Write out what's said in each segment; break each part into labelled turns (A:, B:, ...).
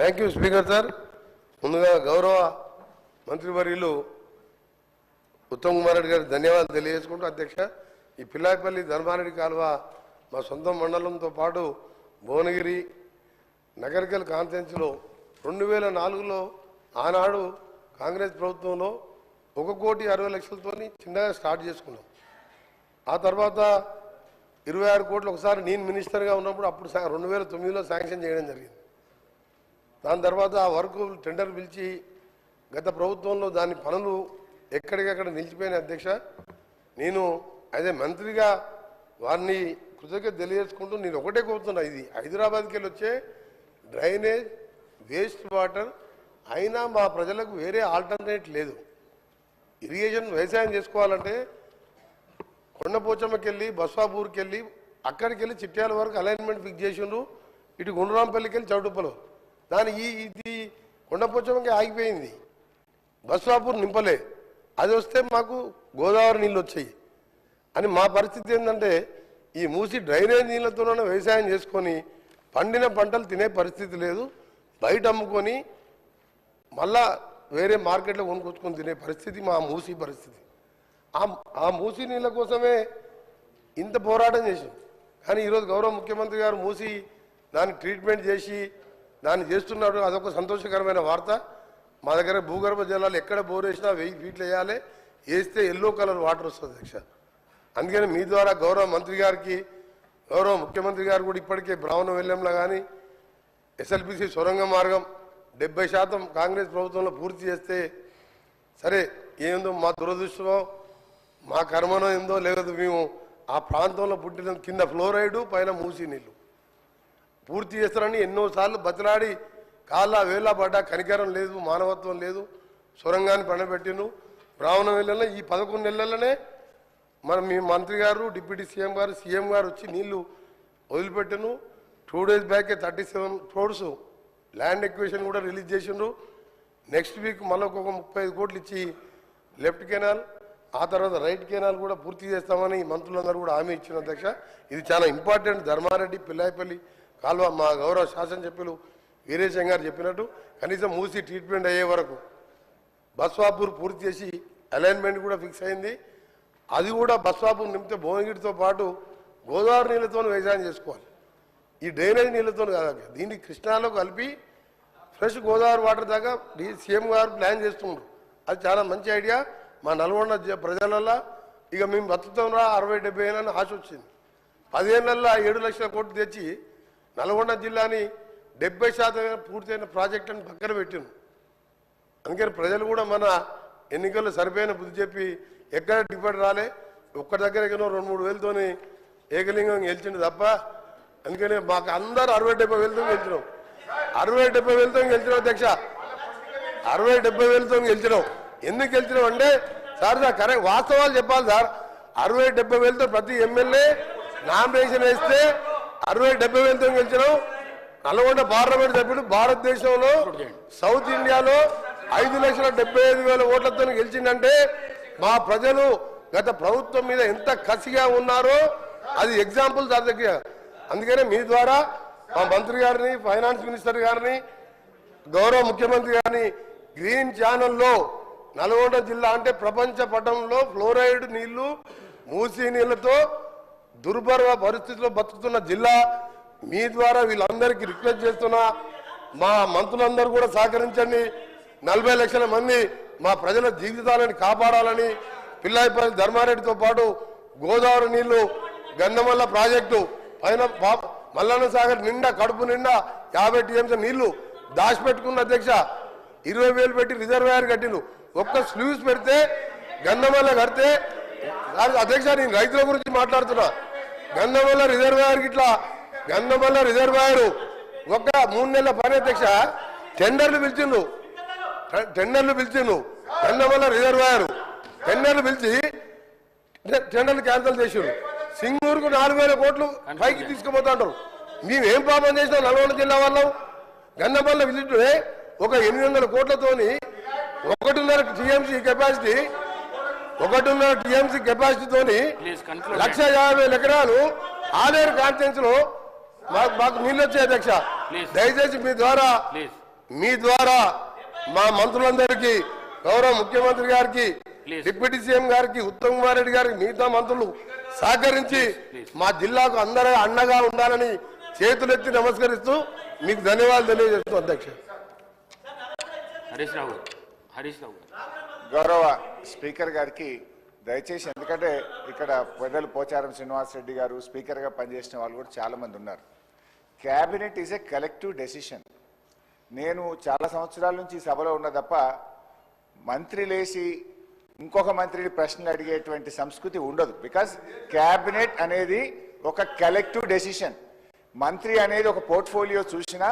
A: Thank you speaker sir ముందుగా గౌరవ మంత్రివర్యులు ఉత్తమ్ కుమార్ రెడ్డి గారికి ధన్యవాదాలు తెలియజేసుకుంటూ అధ్యక్ష ఈ పిల్లాయిపల్లి ధర్మారెడ్డి కాలువ మా సొంత మండలంతో పాటు భువనగిరి నగరికల్ కాన్ఫరెన్స్లో రెండు వేల నాలుగులో ఆనాడు కాంగ్రెస్ ప్రభుత్వంలో ఒక కోటి అరవై లక్షలతో చిన్నగా స్టార్ట్ చేసుకున్నాం. ఆ తర్వాత ఇరవై ఆరు కోట్లు ఒకసారి నేను మినిస్టర్గా ఉన్నప్పుడు అప్పుడు రెండు వేల తొమ్మిదిలో శాంక్షన్ చేయడం జరిగింది. దాని తర్వాత ఆ వర్క్ టెండర్ పిలిచి గత ప్రభుత్వంలో దాని పనులు ఎక్కడికక్కడ నిలిచిపోయిన అధ్యక్ష. నేను అదే మంత్రిగా వారిని కృతజ్ఞత తెలియజేసుకుంటూ నేను ఒకటే కోరుతున్నా ఇది హైదరాబాద్కి వెళ్ళి వచ్చే డ్రైనేజ్ వేస్ట్ వాటర్ అయినా మా ప్రజలకు వేరే ఆల్టర్నేట్ లేదు. ఇరిగేషన్ వ్యవసాయం చేసుకోవాలంటే కొండపోచమ్మకి వెళ్ళి బస్వాపూర్కి వెళ్ళి అక్కడికి వెళ్ళి చిట్యాల వరకు అలైన్మెంట్ ఫిక్స్ చేసిండ్రు. ఇటు గుండ్రాంపల్లికి వెళ్ళి చౌటుప్పలు. దాని ఈ ఇది కొండపోచమ్మకి ఆగిపోయింది. బస్వాపూర్ నింపలే. అది వస్తే మాకు గోదావరి నీళ్ళు వచ్చాయి. అని మా పరిస్థితి ఏంటంటే ఈ మూసి డ్రైనేజ్ నీళ్ళతోనే వ్యవసాయం చేసుకొని పండిన పంటలు తినే పరిస్థితి లేదు. బయట అమ్ముకొని మళ్ళా వేరే మార్కెట్లో కొనుక్కొచ్చుకొని తినే పరిస్థితి మా మూసి పరిస్థితి. ఆ ఆ మూసి నీళ్ళ కోసమే ఇంత పోరాటం చేసాం కానీ ఈరోజు గౌరవ ముఖ్యమంత్రి గారు మూసి దాన్ని ట్రీట్మెంట్ చేసి దాన్ని చేస్తున్నాడు. అదొక సంతోషకరమైన వార్త. మా దగ్గర భూగర్భ జలాలు ఎక్కడ బోర్ వేసినా వెయ్యి ఫీట్లు వేయాలి. వేస్తే ఎల్లో కలర్ వాటర్ వస్తుంది అధ్యక్ష. అందుకని మీ ద్వారా గౌరవ మంత్రి గారికి గౌరవ ముఖ్యమంత్రి గారు కూడా ఇప్పటికే బ్రాహ్మణ వెల్లంలో కానీ ఎస్ఎల్పిసి సొరంగ మార్గం డెబ్బై శాతం కాంగ్రెస్ ప్రభుత్వంలో పూర్తి చేస్తే సరే ఏందో మా దురదృష్టమో మా కర్మనో ఏందో లేదు మేము ఆ ప్రాంతంలో పుట్టిన కింద ఫ్లోరైడు పైన మూసి నీళ్ళు. పూర్తి చేస్తారని ఎన్నోసార్లు బతిలాడి కాళ్ళ వేళ్ళ పడ్డా కనికరం లేదు మానవత్వం లేదు. సొరంగాన్ని పండబెట్టిను బ్రాహ్మణ నెలల్లో ఈ పదకొండు నెలలనే మన మీ మంత్రి గారు డిప్యూటీ సీఎం గారు సీఎం గారు వచ్చి నీళ్ళు వదిలిపెట్టను two days బ్యాకే thirty seven crores land acquisition కూడా రిలీజ్ చేసిండ్రు. నెక్స్ట్ వీక్ మళ్ళీ ఒక ముప్పై ఐదు కోట్లు ఇచ్చి లెఫ్ట్ కెనాల్ ఆ తర్వాత రైట్ కెనాల్ కూడా పూర్తి చేస్తామని మంత్రులందరూ కూడా హామీ ఇచ్చిన అధ్యక్ష. ఇది చాలా ఇంపార్టెంట్. ధర్మారెడ్డి పిల్లాయపల్లి కాలువ మా గౌరవ శాసనసభ్యులు వీరేశం గారు చెప్పినట్టు కనీసం మూసి ట్రీట్మెంట్ అయ్యే వరకు బస్వాపూర్ పూర్తి చేసి అలైన్మెంట్ కూడా ఫిక్స్ అయింది. అది కూడా బస్వాపూర్ నింపితే భువనగిరితో పాటు గోదావరి నీళ్ళతో వ్యవసాయం చేసుకోవాలి. ఈ డ్రైనేజ్ నీళ్ళతో కాదు దీన్ని కృష్ణాలో కలిపి ఫ్రెష్ గోదావరి వాటర్ దాకా సీఎం గారు ప్లాన్ చేస్తుండ్రు. అది చాలా మంచి ఐడియా మా నల్గొండ జ- ప్రజలల్లో ఇక మేము బతుకుతాం రా అరవై డెబ్బై ఏళ్ళని ఆశ వచ్చింది. పదిహేనులలో ఏడు లక్షల కోట్లు తెచ్చి నల్గొండ జిల్లాని డెబ్బై శాతం పూర్తయిన ప్రాజెక్టులను పక్కన పెట్టింది అందుకని ప్రజలు కూడా మన ఎన్నికల్లో సరిపోయిన బుద్ధి చెప్పి ఎక్కడ డిపెండ్ రాలే ఒక్క దగ్గర ఎక్కడో రెండు మూడు వేలతోని ఏకలింగం గెలిచిండు తప్ప అందుకని మాకు అందరు అరవై డెబ్బై వేలతో గెలిచినాం. అరవై డెబ్బై వేలతో గెలిచినాం అధ్యక్ష. అరవై డెబ్బై వేలతో గెలిచినాం. ఎందుకు గెలిచినాం అంటే సార్ సార్ కరెక్ట్ వాస్తవాలు చెప్పాలి సార్. అరవై డెబ్బై వేలతో ప్రతి ఎమ్మెల్యే నామినేషన్ వేస్తే అరవై డెబ్బై వేలతో గెలిచినాం నల్గొండ పార్లమెంట్ సభ్యుడు భారతదేశంలో సౌత్ ఇండియాలో ఐదు లక్షల డెబ్బై ఐదు వేల ఓట్లతో గెలిచిందంటే మా ప్రజలు గత ప్రభుత్వం మీద ఎంత కసిగా ఉన్నారో అది ఎగ్జాంపుల్ దగ్గర. అందుకనే మీ ద్వారా మా మంత్రి గారిని ఫైనాన్స్ మినిస్టర్ గారిని గౌరవ ముఖ్యమంత్రి గారిని గ్రీన్ ఛానల్లో నల్గొండ జిల్లా అంటే ప్రపంచ పటంలో ఫ్లోరైడ్ నీళ్ళు మూసీ నీళ్ళతో దుర్భర పరిస్థితిలో బతుకుతున్న జిల్లా మీ ద్వారా వీళ్ళందరికీ రిక్వెస్ట్ చేస్తున్నా మా మంత్రులందరూ కూడా సహకరించండి. నలభై లక్షల మంది మా ప్రజల జీవితాలను కాపాడాలని పిల్లాయిపల్లి ధర్మారెడ్డితో పాటు గోదావరి నీళ్ళు గంధమల్ల ప్రాజెక్టు పైన మల్లన్న సాగర్ నిండా కడుపు నిండా యాభై టీఎంసీ నీళ్ళు దాచిపెట్టుకున్న అధ్యక్ష ఇరవై వేలు పెట్టి రిజర్వాయర్ కట్టిండు. ఒక్క స్లూస్ పెడితే గంధమల్ల కడితే అధ్యక్ష నేను రైతుల గురించి మాట్లాడుతున్నా. గంధమల్ల రిజర్వాయర్ ఇట్లా గంధమల్ల రిజర్వాయర్ ఒక మూడు నెలల పని అధ్యక్ష టెండర్లు పిలిచిండు టెండర్లు పిలిచిండు గంధమల్ల రిజర్వాయర్ టెండర్లు పిలిచి టెండర్లు క్యాన్సిల్ చేసిండు సింగూరుకు నాలుగు వేల కోట్లు పైకి తీసుకుపోతాంటారు మేమేం పాపం చేసినాం నల్గొండ జిల్లా వాళ్ళం. గంధమల్ల విజిట్ ఒక ఎనిమిది వందల కోట్లతోని ఒకటిన్నర టీఎంసీ కెపాసిటీ ఒకటిన్నర టీఎంసీ కెపాసిటీతోని. లక్ష యాభై ఎకరాలు ఆలేరు కాన్ఫరెన్స్లో మాకు మాకు నీళ్ళు వచ్చాయి అధ్యక్ష. దయచేసి మీ ద్వారా. మీ ద్వారా మా మంత్రులందరికీ గౌరవ ముఖ్యమంత్రి గారికి. డిప్యూటీ సీఎం గారికి ఉత్తమ్ కుమార్ రెడ్డి గారికి మిగతా మంత్రులు సహకరించి మా జిల్లాకు అందరూ అండగా ఉండాలని చేతులెత్తి నమస్కరిస్తూ మీకు ధన్యవాదాలు తెలియజేస్తూ అధ్యక్ష
B: హరీష్ రావు హరీష్ రావు
C: గౌరవ స్పీకర్ గారికి దయచేసి ఎందుకంటే ఇక్కడ పెద్దలు పోచారం శ్రీనివాస్ రెడ్డి గారు స్పీకర్గా పనిచేసిన వాళ్ళు కూడా చాలామంది ఉన్నారు. Cabinet is a collective decision. నేను చాలా సంవత్సరాల నుంచి సభలో ఉన్న తప్ప మంత్రి లేచి ఇంకొక మంత్రిని ప్రశ్నలు అడిగేటువంటి సంస్కృతి ఉండదు. బికాస్ క్యాబినెట్ అనేది ఒక కలెక్టివ్ డెసిషన్. మంత్రి అనేది ఒక పోర్ట్ఫోలియో చూసినా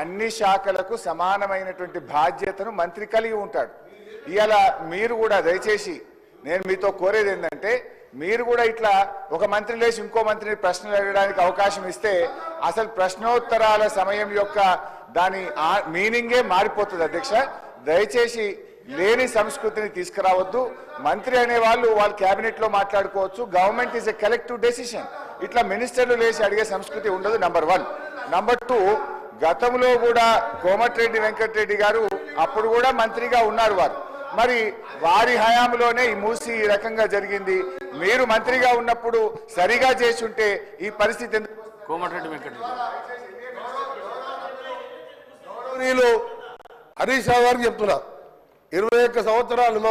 C: అన్ని శాఖలకు సమానమైనటువంటి బాధ్యతను మంత్రి కలిగి ఉంటాడు. ఇవాళ మీరు కూడా దయచేసి నేను మీతో కోరేది ఏంటంటే మీరు కూడా ఇట్లా ఒక మంత్రి లేచి ఇంకో మంత్రిని ప్రశ్నలు అడగడానికి అవకాశం ఇస్తే అసలు ప్రశ్నోత్తరాల సమయం యొక్క దాని మీనింగే మారిపోతుంది అధ్యక్ష. దయచేసి లేని సంస్కృతిని తీసుకురావద్దు. మంత్రి అనే వాళ్ళు వాళ్ళ కేబినెట్లో మాట్లాడుకోవచ్చు. Government is a collective decision ఇట్లా మినిస్టర్లు లేచి అడిగే సంస్కృతి ఉండదు నంబర్ వన్ నంబర్ టూ గతంలో కూడా కోమటిరెడ్డి వెంకటరెడ్డి గారు అప్పుడు కూడా మంత్రిగా ఉన్నారు వారు. మరి వారి హయాంలోనే ఈ మూసి ఈ రకంగా జరిగింది మీరు మంత్రిగా ఉన్నప్పుడు సరిగా చేసి ఉంటే ఈ పరిస్థితి
B: గారు.
A: హరీష్ రావు గారికి చెప్తున్నా ఇరవై ఒక్క సంవత్సరాలు మా